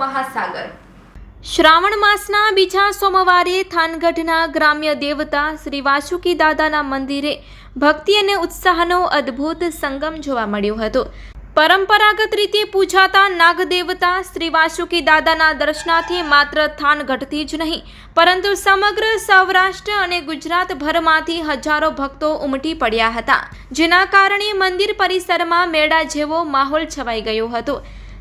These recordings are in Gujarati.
મહાસાગર. શ્રાવણ માસના બીજા સોમવારે થાનગઢના ગ્રામ્ય દેવતા શ્રી વાસુકી દાદાના મંદિરે ભક્તિ અને ઉત્સાહનો અદ્ભુત સંગમ જોવા મળ્યો હતો. પરંપરાગત રીતે પૂજાતા નાગદેવતા શ્રી વાસુકી દાદાના દર્શનાથી માત્ર થાનગઢથી જ નહીં, પરંતુ સમગ્ર સૌરાષ્ટ્ર અને ગુજરાતભરમાંથી હજારો ભક્તો ઉમટી પડ્યા હતા. જેના કારણે મંદિર પરિસરમાં મેળા જેવો માહોલ છવાઈ ગયો હતો.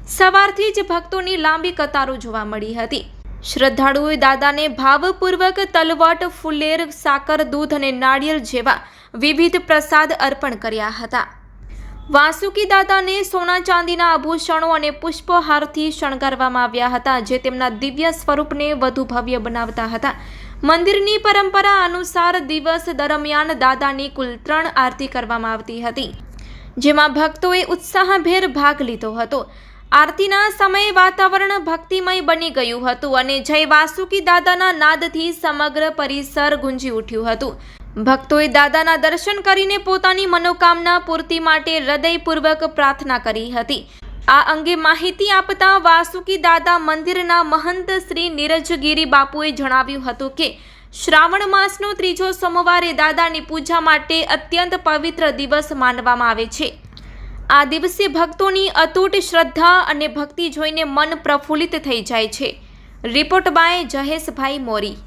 સવારથી જ ભક્તોની લાંબી કતારો જોવા મળી હતી. શ્રદ્ધાળુઓએ દાદાને ભાવપૂર્વક તલવટ, ફુલેર, સાકર, દૂધ અને નાળિયેર જેવા વિવિધ પ્રસાદ અર્પણ કર્યા હતા. વાસુકી દાદાને સોના ચાંદીના આભૂષણો અને પુષ્પહારથી શણગારવામાં આવ્યા હતા, જે તેમના દિવ્ય સ્વરૂપને વધુ ભવ્ય બનાવતા હતા. મંદિરની પરંપરા અનુસાર દિવસ દરમિયાન દાદાની કુલ ત્રણ આરતી કરવામાં આવતી હતી, જેમાં ભક્તોએ ઉત્સાહભેર ભાગ લીધો હતો. આરતીના સમયે વાતાવરણ ભક્તિમય બની ગયું હતું અને જય વાસુકી દાદાના નાદથી સમગ્ર પરિસર ગુંજી ઉઠ્યું હતું. ભક્તોએ દાદાના દર્શન કરીને પોતાની મનોકામના પૂર્તિ માટે હૃદયપૂર્વક પ્રાર્થના કરી હતી. આ અંગે માહિતી આપતા વાસુકી દાદા મંદિરના મહંત શ્રી નીરજગીરી બાપુએ જણાવ્યું હતું કે, શ્રાવણ માસનો ત્રીજો સોમવારે દાદાની પૂજા માટે અત્યંત પવિત્ર દિવસ માનવામાં આવે છે. આ દિવસે ભક્તોની અતૂટ શ્રદ્ધા અને ભક્તિ જોઈને મન પ્રફુલ્લિત થઈ જાય છે. Report by Jaheshbhai Mori.